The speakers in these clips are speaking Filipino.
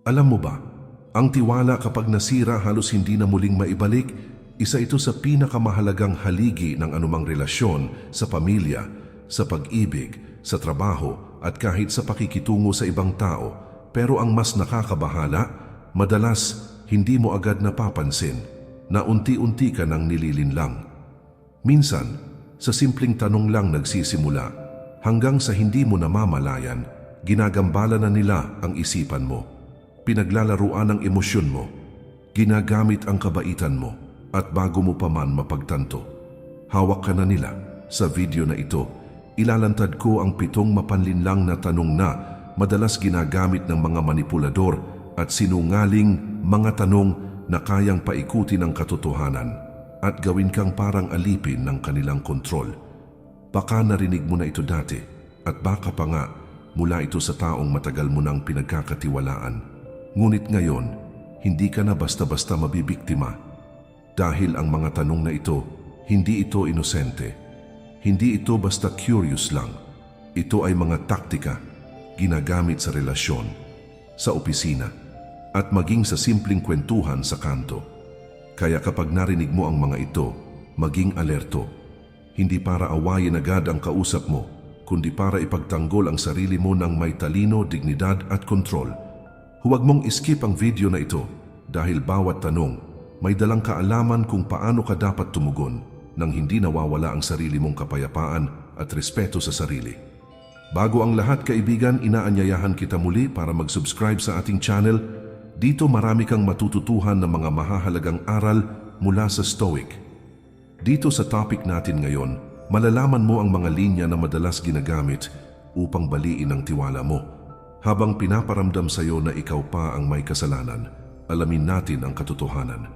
Alam mo ba, ang tiwala kapag nasira halos hindi na muling maibalik, isa ito sa pinakamahalagang haligi ng anumang relasyon sa pamilya, sa pag-ibig, sa trabaho at kahit sa pakikitungo sa ibang tao. Pero ang mas nakakabahala, madalas hindi mo agad napapansin na unti-unti ka nang nililinlang. Minsan, sa simpleng tanong lang nagsisimula, hanggang sa hindi mo namamalayan, ginagambala na nila ang isipan mo. Pinaglalaruan ang emosyon mo, ginagamit ang kabaitan mo, at bago mo pa man mapagtanto, hawak ka na nila. Sa video na ito, ilalantad ko ang pitong mapanlinlang na tanong na madalas ginagamit ng mga manipulador at sinungaling mga tanong na kayang paikutin ang katotohanan at gawin kang parang alipin ng kanilang kontrol. Baka narinig mo na ito dati at baka pa nga mula ito sa taong matagal mo nang pinagkakatiwalaan. Ngunit ngayon, hindi ka na basta-basta mabibiktima dahil ang mga tanong na ito, hindi ito inosente. Hindi ito basta curious lang. Ito ay mga taktika ginagamit sa relasyon, sa opisina, at maging sa simpleng kwentuhan sa kanto. Kaya kapag narinig mo ang mga ito, maging alerto. Hindi para awayin agad ang kausap mo, kundi para ipagtanggol ang sarili mo ng may talino, dignidad at kontrol. Huwag mong iskip ang video na ito dahil bawat tanong may dalang kaalaman kung paano ka dapat tumugon nang hindi nawawala ang sarili mong kapayapaan at respeto sa sarili. Bago ang lahat kaibigan, inaanyayahan kita muli para mag-subscribe sa ating channel. Dito marami kang matututuhan ng mga mahahalagang aral mula sa Stoic. Dito sa topic natin ngayon, malalaman mo ang mga linya na madalas ginagamit upang baliin ang tiwala mo. Habang pinaparamdam sa iyo na ikaw pa ang may kasalanan, alamin natin ang katotohanan.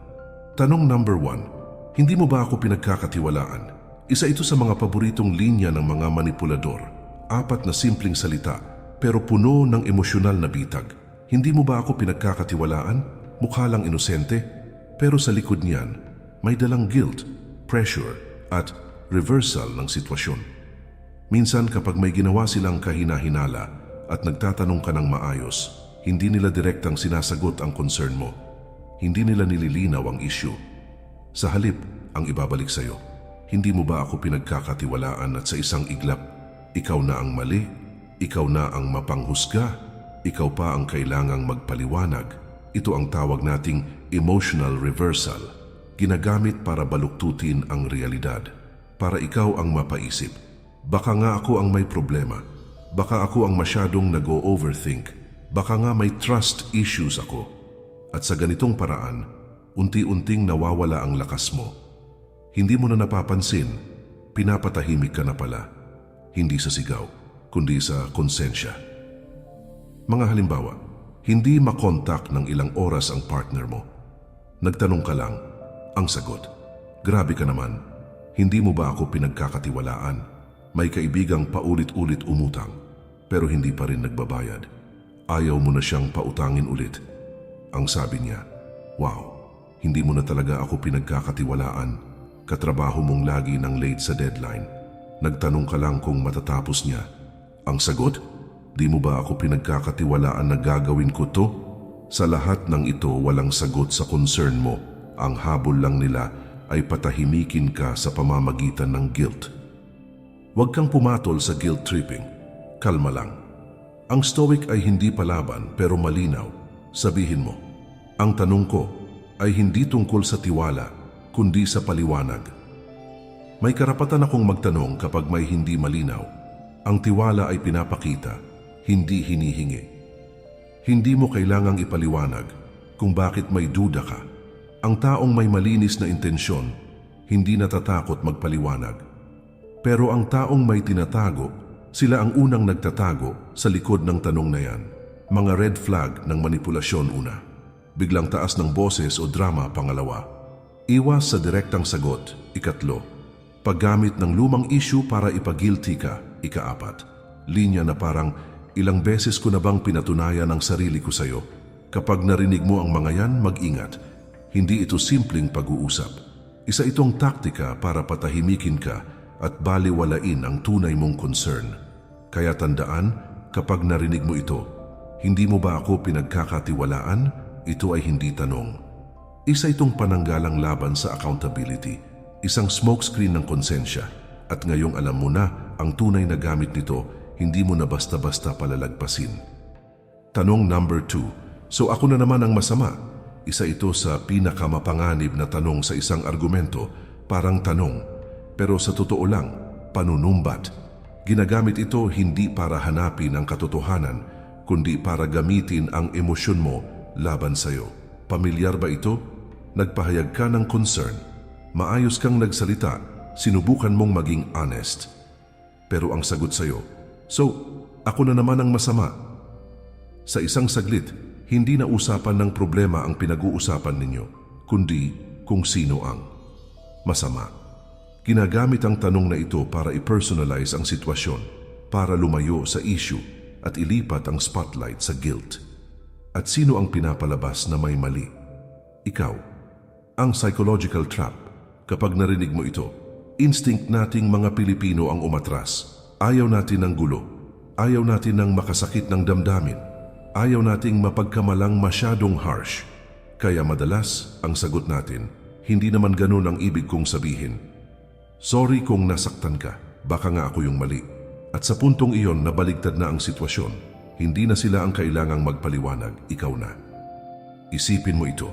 Tanong number one, hindi mo ba ako pinagkakatiwalaan? Isa ito sa mga paboritong linya ng mga manipulador. Apat na simpleng salita, pero puno ng emosyonal na bitag. Hindi mo ba ako pinagkakatiwalaan? Mukha lang inosente, pero sa likod niyan, may dalang guilt, pressure, at reversal ng sitwasyon. Minsan kapag may ginawa silang kahina-hinala at nagtatanong ka ng maayos, hindi nila direktang sinasagot ang concern mo. Hindi nila nililinaw ang issue. Sa halip, ang ibabalik sa'yo, hindi mo ba ako pinagkakatiwalaan at sa isang iglap, ikaw na ang mali, ikaw na ang mapanghusga, ikaw pa ang kailangang magpaliwanag. Ito ang tawag nating emotional reversal. Ginagamit para baluktutin ang realidad. Para ikaw ang mapaisip. Baka nga ako ang may problema. Baka ako ang masyadong nag-overthink. Baka nga may trust issues ako. At sa ganitong paraan, unti-unting nawawala ang lakas mo. Hindi mo na napapansin, pinapatahimik ka na pala. Hindi sa sigaw, kundi sa konsensya. Mga halimbawa, hindi makontak ng ilang oras ang partner mo. Nagtanong ka lang, ang sagot, grabe ka naman, hindi mo ba ako pinagkakatiwalaan? May kaibigang paulit-ulit umutang, pero hindi pa rin nagbabayad. Ayaw mo na siyang pautangin ulit. Ang sabi niya, Wow, hindi mo na talaga ako pinagkakatiwalaan. Katrabaho mong lagi ng late sa deadline. Nagtanong ka lang kung matatapos niya. Ang sagot, di mo ba ako pinagkakatiwalaan na gagawin ko to? Sa lahat ng ito walang sagot sa concern mo. Ang habol lang nila ay patahimikin ka sa pamamagitan ng guilt. Huwag kang pumatol sa guilt tripping. Kalma lang. Ang stoic ay hindi palaban pero malinaw. Sabihin mo, ang tanong ko ay hindi tungkol sa tiwala, kundi sa paliwanag. May karapatan akong magtanong kapag may hindi malinaw. Ang tiwala ay pinapakita, hindi hinihingi. Hindi mo kailangang ipaliwanag kung bakit may duda ka. Ang taong may malinis na intensyon, hindi natatakot magpaliwanag. Pero ang taong may tinatago, sila ang unang nagtatago sa likod ng tanong na yan. Mga red flag ng manipulasyon una. Biglang taas ng boses o drama pangalawa. Iwas sa direktang sagot, ikatlo. Paggamit ng lumang issue para ipagilty ka, ikaapat. Linya na parang ilang beses ko na bang pinatunayan ang sarili ko sa'yo. Kapag narinig mo ang mga yan, mag-ingat. Hindi ito simpleng pag-uusap. Isa itong taktika para patahimikin ka at baliwalain ang tunay mong concern. Kaya tandaan, kapag narinig mo ito, Hindi mo ba ako pinagkakatiwalaan? Ito ay hindi tanong. Isa itong pananggalang laban sa accountability, isang smokescreen ng konsensya. At ngayong alam mo na ang tunay na gamit nito, hindi mo na basta-basta palalagpasin. Tanong number two. So ako na naman ang masama. Isa ito sa pinakamapanganib na tanong sa isang argumento, parang tanong. Pero sa totoo lang, panunumbat. Ginagamit ito hindi para hanapin ang katotohanan, kundi para gamitin ang emosyon mo laban sa'yo. Pamilyar ba ito? Nagpahayag ka ng concern. Maayos kang nagsalita, sinubukan mong maging honest. Pero ang sagot sa'yo, So, ako na naman ang masama. Sa isang saglit, hindi na usapan ng problema ang pinag-uusapan ninyo, kundi kung sino ang masama. Ginagamit ang tanong na ito para i-personalize ang sitwasyon, para lumayo sa issue at ilipat ang spotlight sa guilt. At sino ang pinapalabas na may mali? Ikaw. Ang psychological trap, kapag narinig mo ito, instinct nating mga Pilipino ang umatras. Ayaw natin ng gulo. Ayaw natin ng makasakit ng damdamin. Ayaw nating mapagkamalang masyadong harsh. Kaya madalas, ang sagot natin, hindi naman ganun ang ibig kong sabihin. Sorry kung nasaktan ka, baka nga ako yung mali. At sa puntong iyon nabaligtad na ang sitwasyon, hindi na sila ang kailangang magpaliwanag, ikaw na. Isipin mo ito.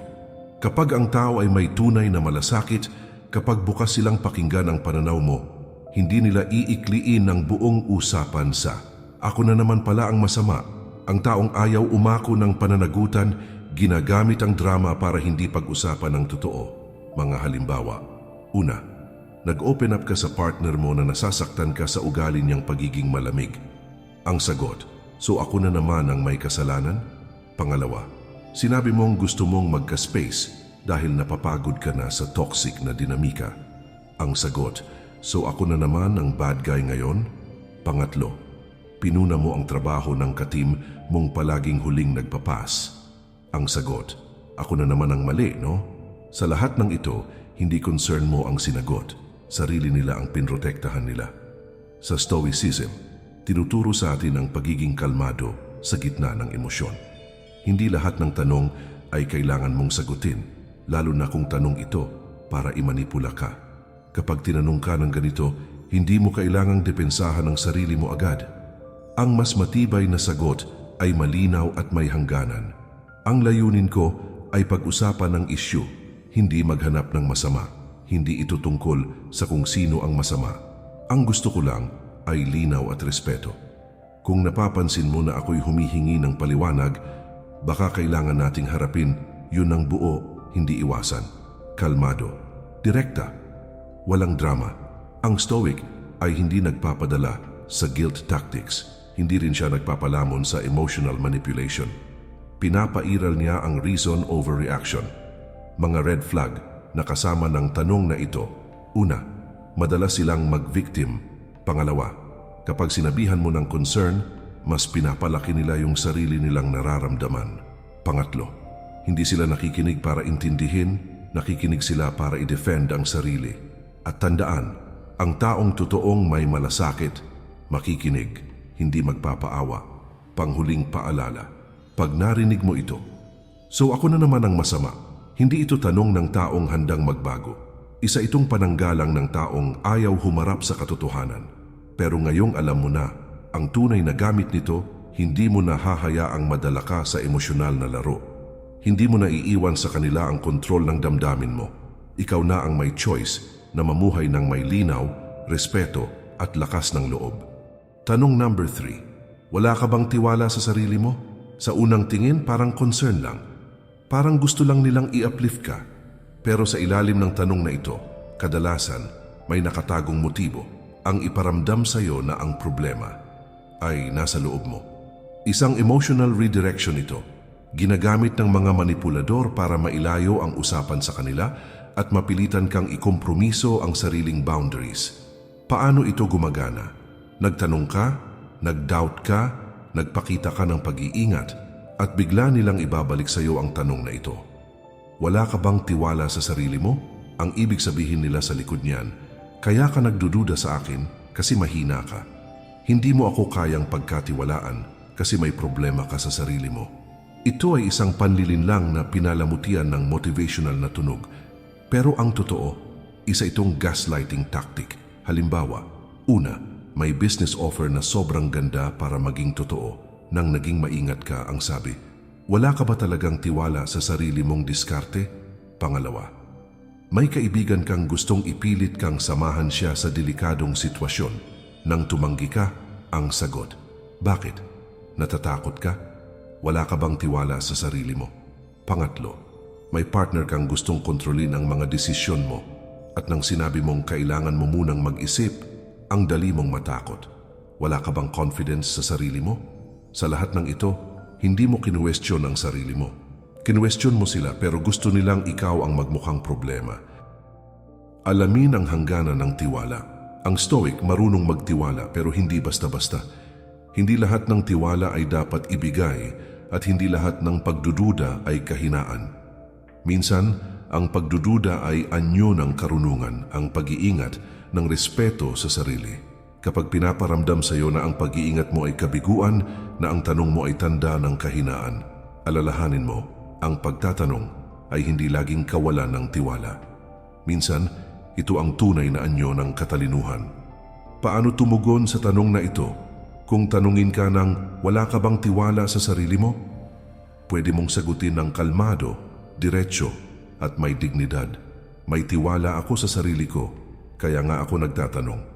Kapag ang tao ay may tunay na malasakit, kapag bukas silang pakinggan ang pananaw mo, hindi nila iikliin ng buong usapan sa Ako na naman pala ang masama. Ang taong ayaw umako ng pananagutan, ginagamit ang drama para hindi pag-usapan ng totoo. Mga halimbawa, una, nag-open up ka sa partner mo na nasasaktan ka sa ugali niyang pagiging malamig. Ang sagot, so ako na naman ang may kasalanan? Pangalawa, sinabi mong gusto mong magka-space dahil napapagod ka na sa toxic na dinamika. Ang sagot, so ako na naman ang bad guy ngayon? Pangatlo, pinuna mo ang trabaho ng katim mong palaging huling nagpapas. Ang sagot, ako na naman ang mali, no? Sa lahat ng ito, hindi concern mo ang sinagot. Sarili nila ang pinrotektahan nila. Sa Stoicism, tinuturo sa atin ang pagiging kalmado sa gitna ng emosyon. Hindi lahat ng tanong ay kailangan mong sagutin, lalo na kung tanong ito para imanipula ka. Kapag tinanong ka ng ganito, hindi mo kailangang depensahan ang sarili mo agad. Ang mas matibay na sagot ay malinaw at may hangganan. Ang layunin ko ay pag-usapan ng isyu, hindi maghanap ng masama. Hindi ito tungkol sa kung sino ang masama. Ang gusto ko lang ay linaw at respeto. Kung napapansin mo na ako'y humihingi ng paliwanag, baka kailangan nating harapin yun ng buo, hindi iwasan. Kalmado, direkta, walang drama. Ang stoic ay hindi nagpapadala sa guilt tactics. Hindi rin siya nagpapalamon sa emotional manipulation. Pinapairal niya ang reason over reaction. Mga red flag na kasama ng tanong na ito. Una, madalas silang mag-victim. Pangalawa, kapag sinabihan mo ng concern, mas pinapalaki nila yung sarili nilang nararamdaman. Pangatlo, hindi sila nakikinig para intindihin, nakikinig sila para i-defend ang sarili. At tandaan, ang taong totoong may malasakit, makikinig, hindi magpapaawa. Panghuling paalala, pag narinig mo ito, so ako na naman ang masama. Hindi ito tanong ng taong handang magbago. Isa itong pananggalang ng taong ayaw humarap sa katotohanan. Pero ngayong alam mo na, ang tunay na gamit nito, hindi mo na hahayaang madala ka sa emosyonal na laro. Hindi mo na iiwan sa kanila ang kontrol ng damdamin mo. Ikaw na ang may choice na mamuhay ng may linaw, respeto at lakas ng loob. Tanong number three, wala ka bang tiwala sa sarili mo? Sa unang tingin parang concern lang. Parang gusto lang nilang i-uplift ka. Pero sa ilalim ng tanong na ito, kadalasan may nakatagong motibo ang iparamdam sa iyo na ang problema ay nasa loob mo. Isang emotional redirection ito, ginagamit ng mga manipulador para mailayo ang usapan sa kanila at mapilitan kang ikompromiso ang sariling boundaries. Paano ito gumagana? Nagtanong ka, nag-doubt ka, nagpakita ka ng pag-iingat, at bigla nilang ibabalik sa iyo ang tanong na ito. Wala ka bang tiwala sa sarili mo? Ang ibig sabihin nila sa likod niyan, kaya ka nagdududa sa akin kasi mahina ka. Hindi mo ako kayang pagkatiwalaan kasi may problema ka sa sarili mo. Ito ay isang panlilinlang na pinalamutian ng motivational na tunog. Pero ang totoo, isa itong gaslighting tactic. Halimbawa, una, may business offer na sobrang ganda para maging totoo. Nang naging maingat ka ang sabi, wala ka ba talagang tiwala sa sarili mong diskarte? Pangalawa, may kaibigan kang gustong ipilit kang samahan siya sa delikadong sitwasyon. Nang tumanggi ka, ang sagot. Bakit? Natatakot ka? Wala ka bang tiwala sa sarili mo? Pangatlo, may partner kang gustong kontrolin ang mga desisyon mo at nang sinabi mong kailangan mo munang mag-isip, ang dali mong matakot. Wala ka bang confidence sa sarili mo? Sa lahat ng ito, hindi mo kinuwestiyon ang sarili mo. Kinuwestiyon mo sila pero gusto nilang ikaw ang magmukhang problema. Alamin ang hangganan ng tiwala. Ang Stoic marunong magtiwala pero hindi basta-basta. Hindi lahat ng tiwala ay dapat ibigay at hindi lahat ng pagdududa ay kahinaan. Minsan, ang pagdududa ay anyo ng karunungan, ang pag-iingat ng respeto sa sarili. Kapag pinaparamdam sa iyo na ang pag-iingat mo ay kabiguan, na ang tanong mo ay tanda ng kahinaan, alalahanin mo, ang pagtatanong ay hindi laging kawalan ng tiwala. Minsan, ito ang tunay na anyo ng katalinuhan. Paano tumugon sa tanong na ito kung tanungin ka ng wala ka bang tiwala sa sarili mo? Pwede mong sagutin ng kalmado, diretsyo at may dignidad. May tiwala ako sa sarili ko, kaya nga ako nagtatanong.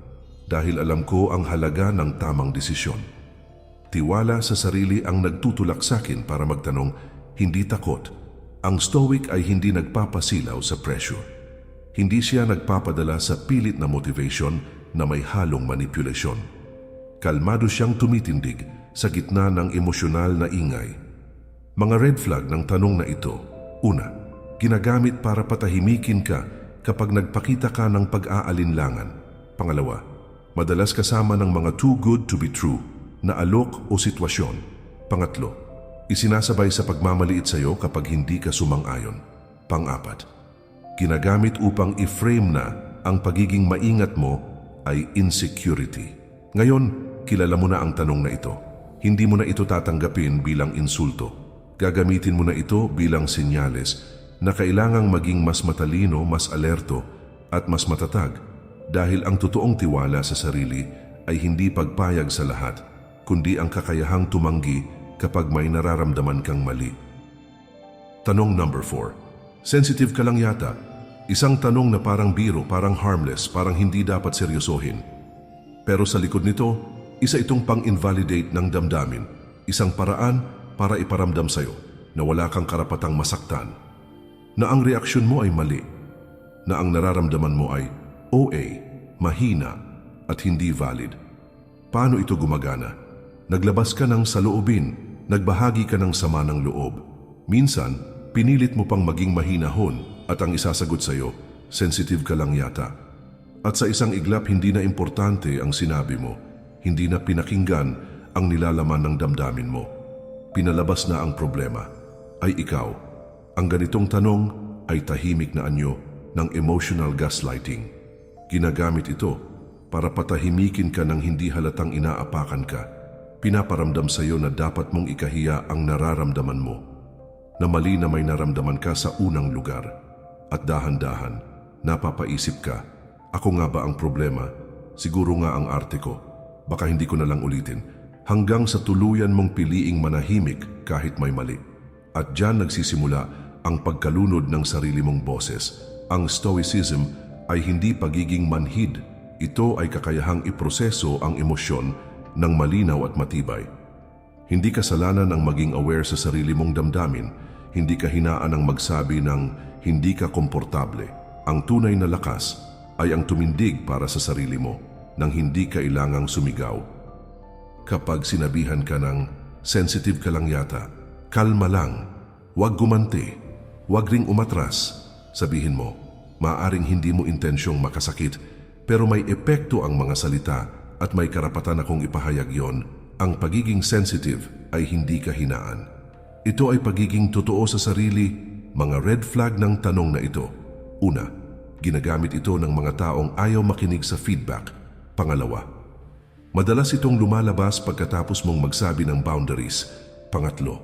Dahil alam ko ang halaga ng tamang desisyon. Tiwala sa sarili ang nagtutulak sa akin para magtanong, hindi takot. Ang stoic ay hindi nagpapasilaw sa pressure. Hindi siya nagpapadala sa pilit na motivation na may halong manipulasyon. Kalmado siyang tumitindig sa gitna ng emosyonal na ingay. Mga red flag ng tanong na ito. Una, ginagamit para patahimikin ka kapag nagpakita ka ng pag-aalinlangan. Pangalawa, madalas kasama ng mga too good to be true na alok o sitwasyon. Pangatlo, isinasabay sa pagmamaliit sa iyo kapag hindi ka sumang-ayon. Pang-apat, ginagamit upang i-frame na ang pagiging maingat mo ay insecurity. Ngayon, kilala mo na ang tanong na ito. Hindi mo na ito tatanggapin bilang insulto. Gagamitin mo na ito bilang senyales na kailangang maging mas matalino, mas alerto at mas matatag dahil ang totoong tiwala sa sarili ay hindi pagpayag sa lahat, kundi ang kakayahang tumanggi kapag may nararamdaman kang mali. Tanong number 4. Sensitive ka lang yata. Isang tanong na parang biro, parang harmless, parang hindi dapat seryosohin. Pero sa likod nito, isa itong pang-invalidate ng damdamin. Isang paraan para iparamdam sa'yo na wala kang karapatang masaktan. Na ang reaksyon mo ay mali. Na ang nararamdaman mo ay OA, mahina, at hindi valid. Paano ito gumagana? Naglabas ka ng saloobin, nagbahagi ka ng sama ng loob. Minsan, pinilit mo pang maging mahinahon at ang isasagot sa'yo, sensitive ka lang yata. At sa isang iglap, hindi na importante ang sinabi mo. Hindi na pinakinggan ang nilalaman ng damdamin mo. Pinalabas na ang problema. Ay ikaw. Ang ganitong tanong ay tahimik na anyo ng emotional gaslighting. Ginagamit ito para patahimikin ka ng hindi halatang inaapakan ka. Pinaparamdam sa iyo na dapat mong ikahiya ang nararamdaman mo. Na mali na may naramdaman ka sa unang lugar. At dahan-dahan, napapaisip ka, ako nga ba ang problema? Siguro nga ang arte ko. Baka hindi ko na lang ulitin. Hanggang sa tuluyan mong piliing manahimik kahit may mali. At diyan nagsisimula ang pagkalunod ng sarili mong boses. Ang stoicism ay hindi pagiging manhid. Ito ay kakayahang iproseso ang emosyon ng malinaw at matibay. Hindi kasalanan ang maging aware sa sarili mong damdamin. Hindi kahinaan ang magsabi ng hindi ka komportable. Ang tunay na lakas ay ang tumindig para sa sarili mo nang hindi kailangang sumigaw. Kapag sinabihan ka ng sensitive ka lang yata, kalma lang, huwag gumanti, huwag ring umatras, sabihin mo, maaring hindi mo intensyong makasakit pero may epekto ang mga salita at may karapatan akong ipahayag yon. Ang pagiging sensitive ay hindi kahinaan. Ito ay pagiging totoo sa sarili, mga red flag ng tanong na ito. Una, ginagamit ito ng mga taong ayaw makinig sa feedback. Pangalawa, Madalas itong lumalabas pagkatapos mong magsabi ng boundaries. Pangatlo,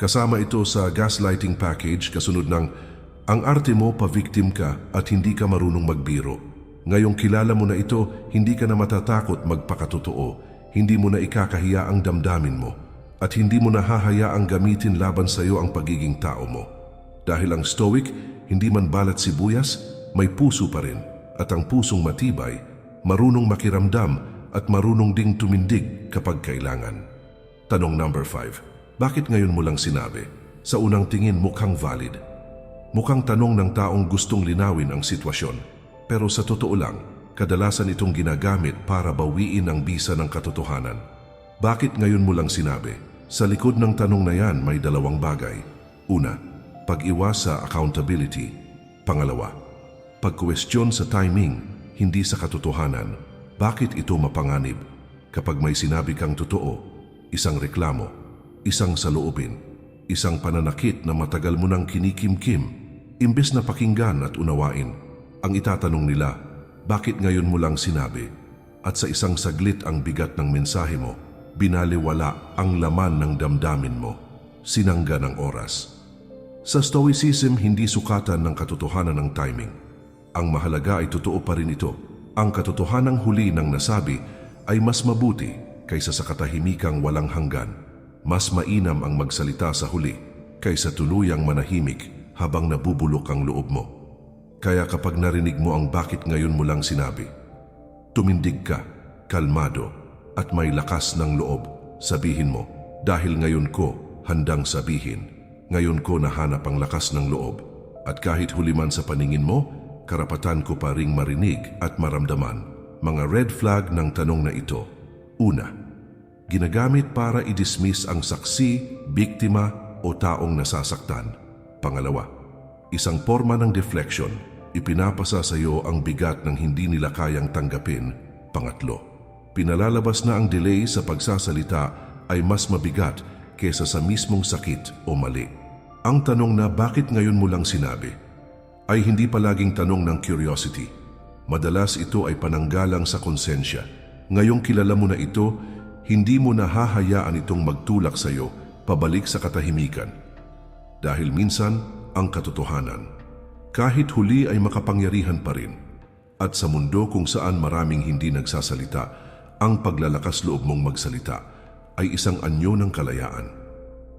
kasama ito sa gaslighting package kasunod ng ang arte mo pa-victim ka at hindi ka marunong magbiro. Ngayong kilala mo na ito, hindi ka na matatakot magpakatotoo. Hindi mo na ikakahiya ang damdamin mo at hindi mo na hahayaang gamitin laban sa iyo ang pagiging tao mo. Dahil ang stoic, hindi man balat sibuyas, may puso pa rin. At ang pusong matibay, marunong makiramdam at marunong ding tumindig kapag kailangan. Tanong number 5. Bakit ngayon mo lang sinabi? Sa unang tingin mukhang valid. Mukhang tanong ng taong gustong linawin ang sitwasyon. Pero sa totoo lang, kadalasan itong ginagamit para bawiin ang bisa ng katotohanan. Bakit ngayon mo lang sinabi? Sa likod ng tanong na yan may dalawang bagay. Una, pag-iwas sa accountability. Pangalawa, pag-question sa timing, hindi sa katotohanan. Bakit ito mapanganib? Kapag may sinabi kang totoo, isang reklamo, isang saloobin, isang pananakit na matagal mo nang kinikimkim, imbes na pakinggan at unawain, ang itatanong nila, bakit ngayon mo lang sinabi? At sa isang saglit ang bigat ng mensahe mo, binaliwala ang laman ng damdamin mo, sinangga ng oras. Sa Stoicism, hindi sukatan ng katotohanan ng timing. Ang mahalaga ay totoo pa rin ito. Ang katotohanang huli ng nasabi ay mas mabuti kaysa sa katahimikang walang hanggan. Mas mainam ang magsalita sa huli kaysa tuluyang manahimik habang nabubulok ang loob mo. Kaya kapag narinig mo ang bakit ngayon mo lang sinabi, tumindig ka, kalmado, at may lakas ng loob, sabihin mo, dahil ngayon ko handang sabihin, ngayon ko nahanap ang lakas ng loob, at kahit huli man sa paningin mo, karapatan ko pa ring marinig at maramdaman mga red flag ng tanong na ito. Una, ginagamit para i-dismiss ang saksi, biktima o taong nasasaktan. Pangalawa, isang forma ng deflection, ipinapasa sa iyo ang bigat ng hindi nila kayang tanggapin. Pangatlo, pinalalabas na ang delay sa pagsasalita ay mas mabigat kesa sa mismong sakit o mali. Ang tanong na bakit ngayon mo lang sinabi ay hindi palaging tanong ng curiosity. Madalas ito ay pananggalang sa konsensya. Ngayong kilala mo na ito, hindi mo na hahayaan itong magtulak sa iyo pabalik sa katahimikan. Dahil minsan, ang katotohanan, kahit huli ay makapangyarihan pa rin. At sa mundo kung saan maraming hindi nagsasalita, ang paglalakas loob mong magsalita ay isang anyo ng kalayaan.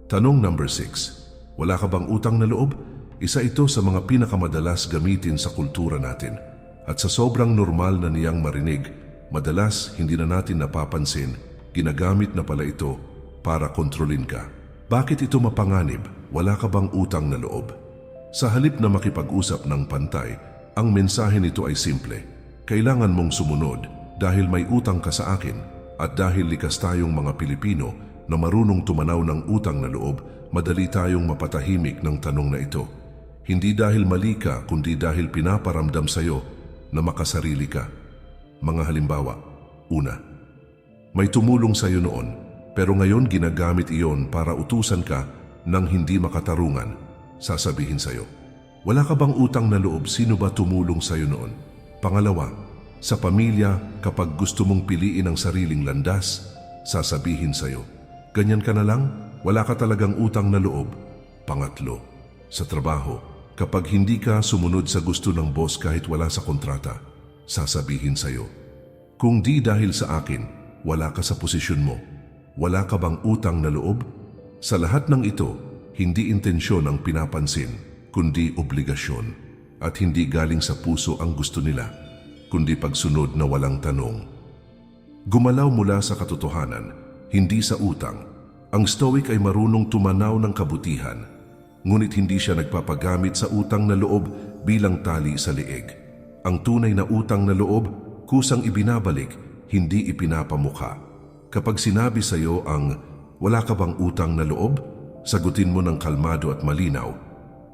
Tanong number 6. Wala ka bang utang na loob? Isa ito sa mga pinakamadalas gamitin sa kultura natin. At sa sobrang normal na niyang marinig, madalas hindi na natin napapansin, ginagamit na pala ito para kontrolin ka. Bakit ito mapanganib? Wala ka bang utang na loob? Sa halip na makipag-usap ng pantay, ang mensahe nito ay simple. Kailangan mong sumunod dahil may utang ka sa akin at dahil likas tayong mga Pilipino na marunong tumanaw ng utang na loob, madali tayong mapatahimik ng tanong na ito. Hindi dahil mali ka, kundi dahil pinaparamdam sa iyo na makasarili ka. Mga halimbawa, una, may tumulong sa iyo noon, pero ngayon ginagamit iyon para utusan ka ng hindi makatarungan, sasabihin sa iyo. Wala ka bang utang na loob sino ba tumulong sa iyo noon? Pangalawa, sa pamilya kapag gusto mong piliin ang sariling landas, sasabihin sa iyo. Ganyan ka na lang? Wala ka talagang utang na loob? Pangatlo, sa trabaho, kapag hindi ka sumunod sa gusto ng boss kahit wala sa kontrata, sasabihin sa iyo. Kung di dahil sa akin, wala ka sa posisyon mo. Wala ka bang utang na loob? Sa lahat ng ito, hindi intensyon ang pinapansin, kundi obligasyon. At hindi galing sa puso ang gusto nila, kundi pagsunod na walang tanong. Gumalaw mula sa katotohanan, hindi sa utang. Ang stoic ay marunong tumanaw ng kabutihan, ngunit hindi siya nagpapagamit sa utang na loob bilang tali sa leeg. Ang tunay na utang na loob, kusang ibinabalik, hindi ipinapamukha. Kapag sinabi sa iyo ang wala ka bang utang na loob, sagutin mo ng kalmado at malinaw.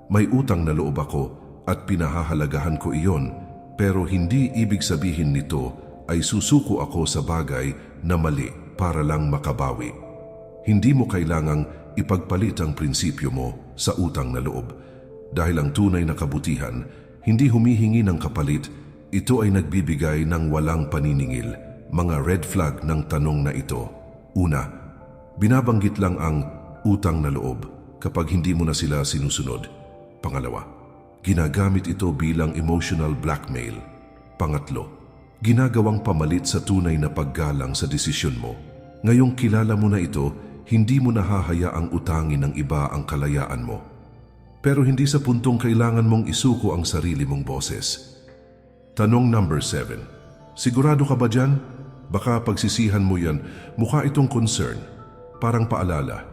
May utang na loob ako at pinahahalagahan ko iyon, pero hindi ibig sabihin nito ay susuko ako sa bagay na mali para lang makabawi. Hindi mo kailangang ipagpalit ang prinsipyo mo sa utang na loob. Dahil ang tunay na kabutihan, hindi humihingi ng kapalit, ito ay nagbibigay ng walang paniningil. mga red flag ng tanong na ito. Una, binabanggit lang ang utang na loob kapag hindi mo na sila sinusunod. Pangalawa, ginagamit ito bilang emotional blackmail. Pangatlo, ginagawang pamalit sa tunay na paggalang sa desisyon mo. Ngayong kilala mo na ito, hindi mo nahahayaang utangin ng iba ang kalayaan mo. Pero hindi sa puntong kailangan mong isuko ang sarili mong boses. Tanong number 7. Sigurado ka ba dyan? Baka pagsisihan mo yan, mukha itong concern. Parang paalala.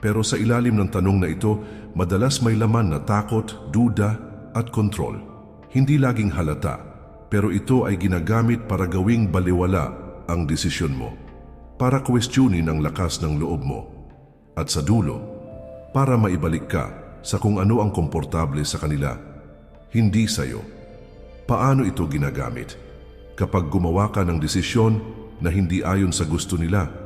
Pero sa ilalim ng tanong na ito, madalas may laman na takot, duda, at kontrol. Hindi laging halata, pero ito ay ginagamit para gawing baliwala ang desisyon mo. Para questionin ang lakas ng loob mo. At sa dulo, para maibalik ka sa kung ano ang komportable sa kanila, hindi sa'yo. Paano ito ginagamit? Kapag gumawa ka ng desisyon na hindi ayon sa gusto nila,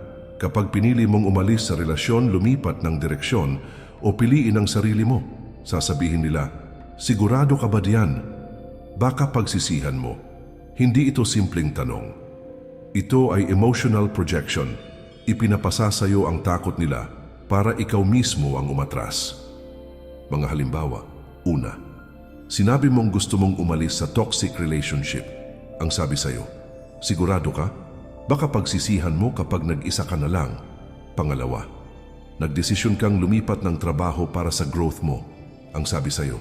kapag pinili mong umalis sa relasyon, lumipat ng direksyon o piliin ang sarili mo, sasabihin nila, sigurado ka ba diyan? Baka pagsisihan mo. Hindi ito simpleng tanong. Ito ay emotional projection. Ipinapasa sa iyo ang takot nila para ikaw mismo ang umatras. Mga halimbawa, una, sinabi mong gusto mong umalis sa toxic relationship. Ang sabi sa'yo, sigurado ka? Baka pagsisihan mo kapag nag-isa ka na lang. Pangalawa, nagdesisyon kang lumipat ng trabaho para sa growth mo. Ang sabi sa'yo,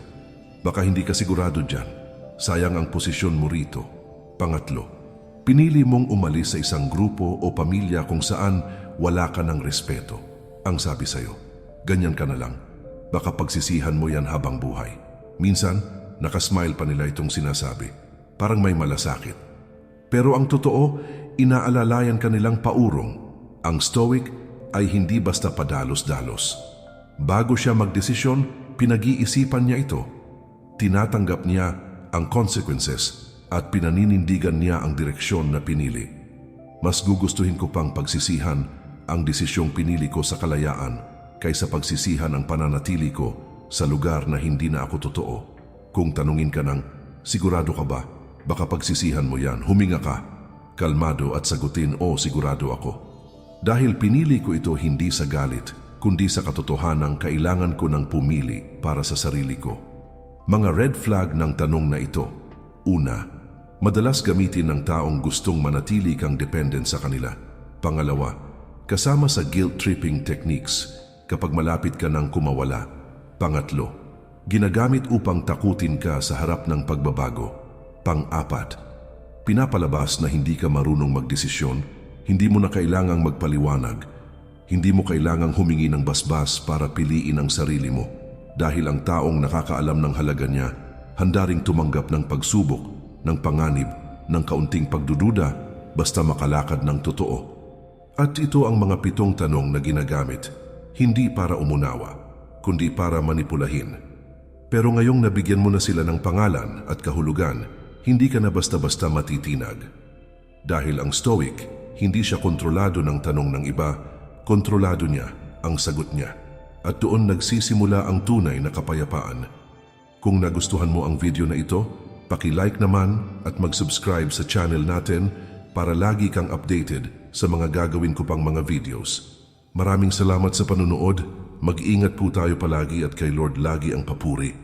baka hindi ka sigurado dyan. Sayang ang posisyon mo rito. Pangatlo, pinili mong umalis sa isang grupo o pamilya kung saan wala ka ng respeto. Ang sabi sa'yo, ganyan ka na lang. Baka pagsisihan mo yan habang buhay. Minsan, nakasmile pa nila itong sinasabi. Parang may malasakit. Pero ang totoo, inaalalayan ka nilang paurong. Ang stoic ay hindi basta padalos-dalos. Bago siya magdesisyon, pinag-iisipan niya ito. Tinatanggap niya ang consequences at pinaninindigan niya ang direksyon na pinili. Mas gugustuhin ko pang pagsisihan ang desisyong pinili ko sa kalayaan kaysa pagsisihan ang pananatili ko sa lugar na hindi na ako totoo. Kung tanungin ka ng, sigurado ka ba? Baka pagsisihan mo yan, huminga ka, kalmado at sagutin, o sigurado ako. Dahil pinili ko ito hindi sa galit, kundi sa katotohanan kailangan ko ng pumili para sa sarili ko. Mga red flag ng tanong na ito. Una, madalas gamitin ng taong gustong manatili kang dependent sa kanila. Pangalawa, kasama sa guilt-tripping techniques kapag malapit ka ng kumawala. Pangatlo, ginagamit upang takutin ka sa harap ng pagbabago. Pang-apat, pinapalabas na hindi ka marunong magdesisyon, hindi mo na kailangang magpaliwanag, hindi mo kailangang humingi ng basbas para piliin ang sarili mo dahil ang taong nakakaalam ng halaga niya handa ring tumanggap ng pagsubok, ng panganib, ng kaunting pagdududa basta makalakad ng totoo. At ito ang mga pitong tanong na ginagamit, hindi para umunawa, kundi para manipulahin. Pero ngayong nabigyan mo na sila ng pangalan at kahulugan, hindi ka na basta-basta matitinag. Dahil ang stoic, hindi siya kontrolado ng tanong ng iba, kontrolado niya ang sagot niya. At doon nagsisimula ang tunay na kapayapaan. Kung nagustuhan mo ang video na ito, paki-like naman at mag-subscribe sa channel natin para lagi kang updated sa mga gagawin ko pang mga videos. Maraming salamat sa panunood. Mag-ingat po tayo palagi at kay Lord lagi ang papuri.